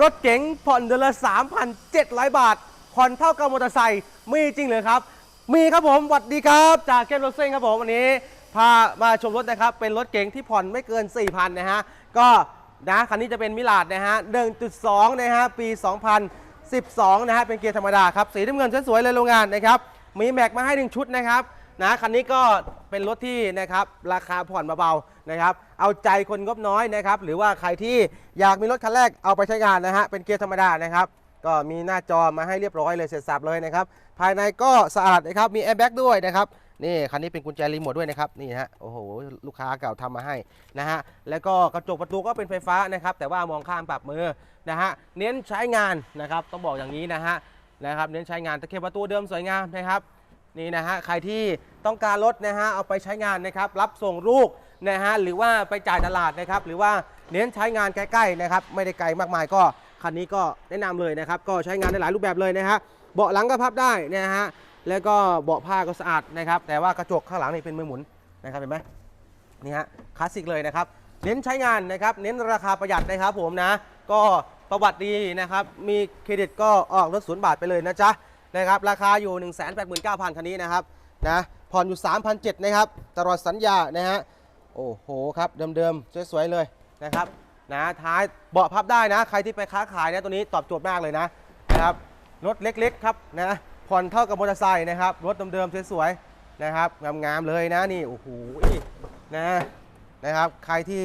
รถเก๋งผ่อนเดือนละ 3,700 บาท ผ่อนเท่ากับมอเตอร์ไซค์มีจริงเหรือครับ มีครับผมสวัสดีครับจากเคนรถเซ้งครับผมวันนี้พามาชมรถนะครับ เป็นรถเก๋งที่ผ่อนไม่เกิน 4,000 นะฮะ ก็นะคันนี้จะเป็นมิลาดนะฮะ 1.2 นะฮะ ปี 2012 นะฮะ เป็นเกียร์ธรรมดาครับ สีน้ำเงินสวยๆเลยโรงงานนะครับ มีแม็กมาให้หนึ่งชุดนะครับ นะ คันนี้ก็ เป็นรถที่นะครับราคาผ่อนเบาๆนะครับ เอาใจคนงบน้อยนะครับ หรือว่าใครที่อยากมีรถคันแรกเอาไปใช้งานนะฮะเป็นเกียร์ธรรมดานะครับ ก็มีหน้าจอมาให้เรียบร้อยเลยเสร็จสับเลยนะครับ ภายในก็สะอาดนะครับมีแอร์แบ็กด้วยนะครับนี่คันนี้เป็นกุญแจรีโมทด้วยนะครับนี่ฮะโอ้โหลูกค้าเก่าทำมาให้นะฮะแล้วก็กระจกประตูก็เป็นไฟฟ้านะครับ แต่ว่ามองข้ามปรับมือนะฮะเน้นใช้งานนะครับ ต้องบอกอย่างนี้นะฮะนะครับ เน้นใช้งานตะเข็บประตูเดิมสวยงามนะครับ นี่นะฮะใครที่ต้องการรถนะฮะเอาไปใช้งานนะครับ รับส่งลูกนะฮะหรือว่าไปจ่ายตลาดนะครับ หรือว่าเน้นใช้งานใกล้ๆนะครับ ไม่ได้ไกลมากมายก็คันนี้ก็แนะนำเลยนะครับ ก็ใช้งานได้หลายรูปแบบเลยนะฮะเบาะหลังก็พับได้นะฮะแล้วก็เบาะผ้าก็สะอาดนะครับ แต่ว่ากระจกข้างหลังนี่เป็นมือหมุนนะครับเห็นไหมนี่ฮะคลาสสิกเลยนะครับเน้นใช้งานนะครับ เน้นราคาประหยัดนะครับผมนะ ก็ประวัติดีนะครับ มีเครดิตก็ออกรถศูนย์บาทไปเลยนะจ๊ะ นะครับราคาอยู่ 1 8 9 0 0 0 คันนี้นะครับนะผ่อนอยู่ 3,700นะครับตลอดสัญญานะฮะโอ้โหครับเดิมๆสวยๆเลยนะครับนะท้ายเบาะพับได้นะ ใครที่ไปค้าขายนะตัวนี้ตอบโจทย์มากเลยนะนะครับรถเล็กๆครับนะผ่อนเท่ากับมอเตอร์ไซค์นะครับรถเดิมๆสวยๆนะครับงามๆเลยนะนี่โอ้โหนะนะครับใครที่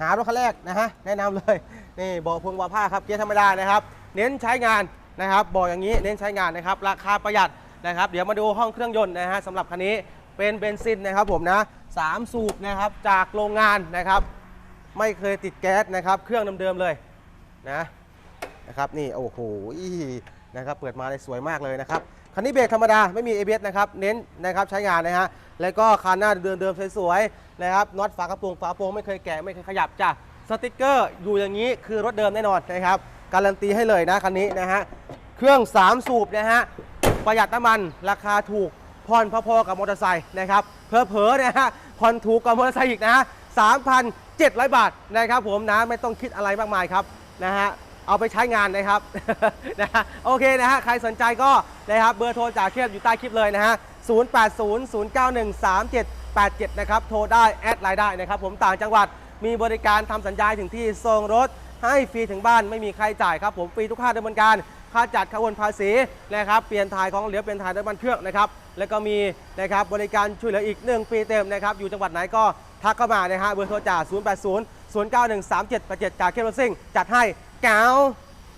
หารถคันแรกนะฮะแนะนำเลยนี่เบาะพวงเบาะผ้าครับเกียร์ธรรมดานะครับ เน้นใช้งาน นะครับ บอกอย่างนี้เน้นใช้งานนะครับ ราคาประหยัดนะครับ เดี๋ยวมาดูห้องเครื่องยนต์นะฮะสำหรับคันนี้เป็นเบนซินนะครับผมนะสามสูบนะครับจากโรงงานนะครับ ไม่เคยติดแก๊สนะครับ เครื่องเดิมๆเลยนะนะครับนี่โอ้โหนะครับเปิดมาได้สวยมากเลยนะครับคันนี้เบรกธรรมดาไม่มี ABS นะครับเน้นนะครับใช้งานนะฮะแล้วก็คันหน้าเดิมๆสวยๆนะครับน็อตฝากระโปรงฝาโปรงไม่เคยแกะไม่เคยขยับจ้ะสติกเกอร์อยู่อย่างนี้คือรถเดิมแน่นอนนะครับ การันตีให้เลยนะคันนี้นะฮะ เครื่อง 3 สูบนะฮะ ประหยัดน้ำมันราคาถูกผ่อนพอๆกับมอเตอร์ไซค์นะครับ เพอๆนะฮะผ่อนถูกกว่ามอเตอร์ไซค์อีกนะฮะ3,700บาทนะครับผมนะไม่ต้องคิดอะไรมากมายครับนะฮะเอาไปใช้งานนะครับนะฮะโอเคนะฮะใครสนใจก็นะครับเบอร์โทรจากเคปอยู่ใต้คลิปเลยนะฮะ0800913787 นะครับ โทรได้ แอดไลน์ได้นะครับ ผมต่างจังหวัดมีบริการทำสัญญาถึงที่ส่งรถ ให้ฟรีถึงบ้านไม่มีใครจ่ายครับผมฟรีทุกค่าดำเนินการค่าจัดค่าวนภาษีนะครับเปลี่ยนถ่ายของเหลือเปลี่ยนถ่ายน้ำมันเครื่องนะครับแล้วก็มีนะครับบริการช่วยเหลืออีก 1 ปีเต็มนะครับอยู่จังหวัดไหนก็ทักเข้ามานะฮะเบอร์โทรจาก080 091 3787จากเคเบิลซิงจัดให้แก้ว